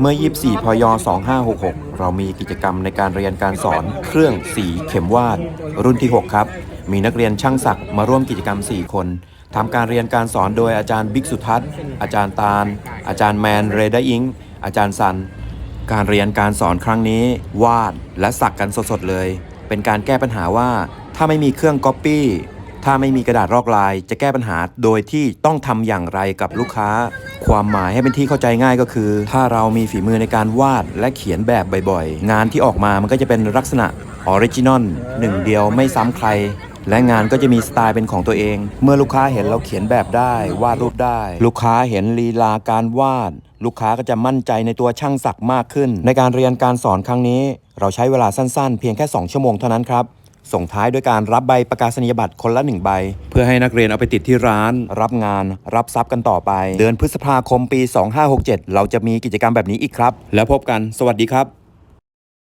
เมื่อ 24 พย 2566 เรามีกิจกรรมในการเรียนการสอนเครื่องสีเข็มวาด รุ่นที่ 6 ครับ มีนักเรียนช่างศักดิ์มาร่วมกิจกรรม 4 คนทำการเรียนการสอนโดยอาจารย์บิ๊กสุทัศน์ อาจารย์ตาล อาจารย์แมนเรดาอิง อาจารย์ซัน การเรียนการสอนครั้งนี้ วาดและสักกันสดๆเลย เป็นการแก้ปัญหาว่า ถ้าไม่มีเครื่องก๊อปปี้ ถ้าไม่มีกระดาษลอกลาย จะแก้ปัญหาโดยที่ต้องทำอย่างไรกับลูกค้า ความหมายให้เป็นที่เข้าใจง่ายก็คือ ถ้าเรามีฝีมือในการวาดและเขียนแบบบ่อยๆ งานที่ออกมามันก็จะเป็นลักษณะออริจินอลหนึ่งเดียวไม่ซ้ำใคร และงานก็จะมีสไตล์เป็นของตัวเอง เมื่อลูกค้าเห็นเราเขียนแบบได้ วาดรูปได้ ลูกค้าเห็นลีลาการวาด ลูกค้าก็จะมั่นใจในตัวช่างศักดิ์มากขึ้น ในการเรียนการสอนครั้งนี้ เราใช้เวลาสั้นๆ เพียงแค่ 2 ชั่วโมงเท่านั้นครับ ส่งท้ายด้วยการรับใบประกาศนียบัตรคนละหนึ่งใบ เพื่อให้นักเรียนเอาไปติดที่ร้าน รับงานรับทรัพย์กันต่อไป เดือนพฤษภาคมปี 2567 เราจะมีกิจกรรมแบบนี้อีกครับ แล้วพบกัน สวัสดีครับ